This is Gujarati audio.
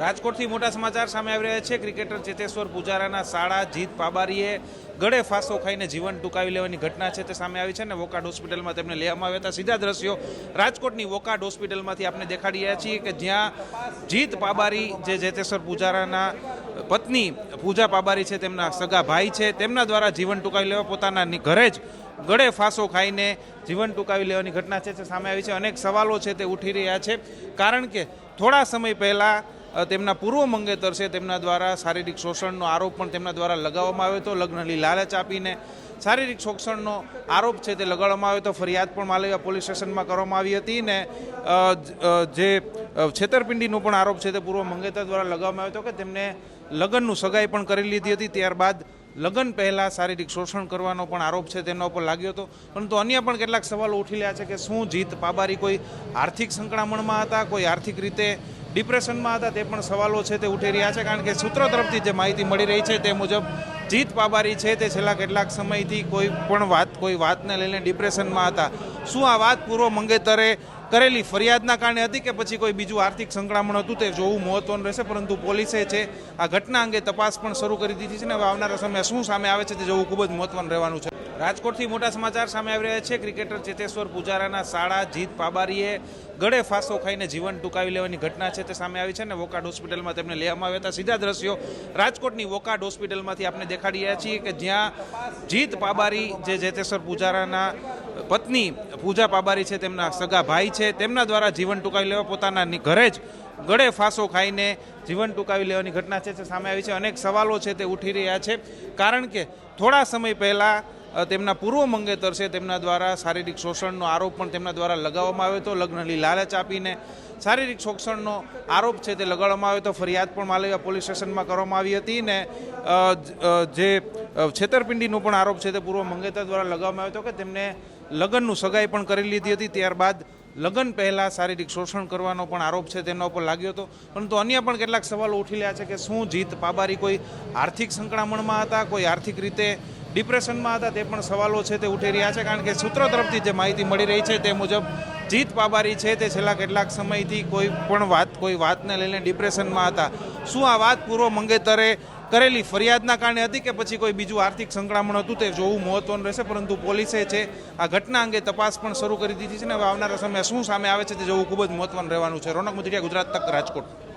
રાજકોટથી મોટા સમાચાર સામે આવી રહ્યા છે. ક્રિકેટર ચેતેશ્વર પુજારાના શાળા જીત પાબારીએ ગળે ફાંસો ખાઈને જીવન ટૂંકાવી લેવાની ઘટના છે તે સામે આવી છે ને વોકાડ હોસ્પિટલમાં તેમને લેવામાં આવ્યા હતા. સીધા દ્રશ્યો રાજકોટની વોકાડ હોસ્પિટલમાંથી આપણે દેખાડી રહ્યા છીએ કે જ્યાં જીત પાબારી જે ચેતેશ્વર પુજારાના પત્ની પૂજા પાબારી છે તેમના સગા ભાઈ છે તેમના દ્વારા જીવન ટૂંકાવી લેવા પોતાના ઘરે જ ગળે ફાંસો ખાઈને જીવન ટૂંકાવી લેવાની ઘટના છે તે સામે આવી છે. અનેક સવાલો છે તે ઉઠી રહ્યા છે. કારણ કે થોડા સમય પહેલાં તેમના પૂર્વ મંગેતર છે, તેમના દ્વારા શારીરિક શોષણનો આરોપ પણ તેમના દ્વારા લગાવવામાં આવ્યો હતો. લગ્નની લાલચ આપીને શારીરિક શોષણનો આરોપ છે તે લગાડવામાં આવ્યો હતો. ફરિયાદ પણ માલવિયા પોલીસ સ્ટેશનમાં કરવામાં આવી હતી ને જે છેતરપિંડીનો પણ આરોપ છે તે પૂર્વ મંગેતર દ્વારા લગાવવામાં આવ્યો હતો કે તેમને લગ્નનું સગાઈ પણ કરી લીધી હતી. ત્યારબાદ લગ્ન પહેલાં શારીરિક શોષણ કરવાનો પણ આરોપ છે તેના ઉપર લાગ્યો હતો. પરંતુ અન્ય પણ કેટલાક સવાલો ઉઠી રહ્યા છે કે શું જીત પાબારી કોઈ આર્થિક સંકળામણમાં હતા, કોઈ આર્થિક રીતે ડિપ્રેશનમાં હતા તે પણ સવાલો છે તે ઉઠી રહ્યા છે. કારણ કે સૂત્રો તરફથી જે માહિતી મળી રહી છે તે મુજબ જીત પાબારી છે તે છેલ્લા કેટલાક સમયથી કોઈ પણ વાત, કોઈ વાતને લઈને ડિપ્રેશનમાં હતા. શું આ વાત પૂર્વ મંગેતરે કરેલી ફરિયાદના કારણે હતી કે પછી કોઈ બીજું આર્થિક સંકળામણ હતું તે જોવું મહત્વનું રહેશે, પરંતુ પોલીસે છે આ ઘટના અંગે તપાસ પણ શરૂ કરી દીધી છે ને હવે આવનારા સમયે શું સામે આવે છે તે જોવું ખૂબ જ મહત્વનું રહેવાનું છે. રાજકોટથી મોટા સમાચાર સામે આવી રહ્યા છે. ક્રિકેટર ચેતેશ્વર પુજારાના શાળા જીત પાબારીએ ગળે ફાંસો ખાઈને જીવન ટૂંકાવી લેવાની ઘટના છે તે સામે આવી છે ને વોકાડ હોસ્પિટલમાં તેમને લેવામાં આવ્યા હતા. સીધા દ્રશ્યો રાજકોટની વોકાડ હોસ્પિટલમાંથી આપણે દેખાડી રહ્યા છીએ કે જ્યાં જીત પાબારી જે ચેતેશ્વર પુજારાના પત્ની પૂજા પાબારી છે તેમના સગા ભાઈ છે તેમના દ્વારા જીવન ટૂંકાવી લેવા પોતાના ઘરે જ ગળે ફાંસો ખાઈને જીવન ટૂંકાવી લેવાની ઘટના છે તે સામે આવી છે. અનેક સવાલો છે તે ઉઠી રહ્યા છે. કારણ કે થોડા સમય પહેલાં તેમના પૂર્વ મંગેતર છે, તેમના દ્વારા શારીરિક શોષણનો આરોપ પણ તેમના દ્વારા લગાવવામાં આવ્યો હતો. લગ્નની લાલચ આપીને શારીરિક શોષણનો આરોપ છે તે લગાડવામાં આવ્યો હતો. ફરિયાદ પણ માલવિયા પોલીસ સ્ટેશનમાં કરવામાં આવી હતી ને જે છેતરપિંડીનો પણ આરોપ છે તે પૂર્વ મંગેતર દ્વારા લગાવવામાં આવ્યો હતો કે તેમને લગ્નનું સગાઈ પણ કરી લીધી હતી. ત્યારબાદ લગ્ન પહેલાં શારીરિક શોષણ કરવાનો પણ આરોપ છે તેના ઉપર લાગ્યો હતો. પરંતુ અન્ય પણ કેટલાક સવાલો ઉઠી રહ્યા છે કે શું જીત પાબારી કોઈ આર્થિક સંકળામણમાં હતા? કોઈ આર્થિક રીતે ડિપ્રેશનમાં હતા, તે પણ સવાલો છે તે ઉઠી રહ્યા છે, કારણ કે સૂત્રો તરફથી જે માહિતી મળી રહી છે તે મુજબ જીત પાબારી છે તે છેલ્લા કેટલાક સમયથી કોઈ પણ વાત, કોઈ વાતને લઈને ડિપ્રેશનમાં હતા. શું આ વાત પૂર્વ મંગેતરે કરેલી ફરિયાદના કારણે હતી કે પછી કોઈ બીજું આર્થિક સંકળામણ હતું? તે જોવું મહત્વનું રહેશે, પરંતુ પોલીસે છે આ ઘટના અંગે તપાસ પણ શરૂ કરી દીધી છે ને હવે આવનારા સમયમાં શું સામે આવે છે તે જોવું ખૂબ જ મહત્વનું રહેવાનું છે. રોનક મુદરિયા ગુજરાત તક રાજકોટ.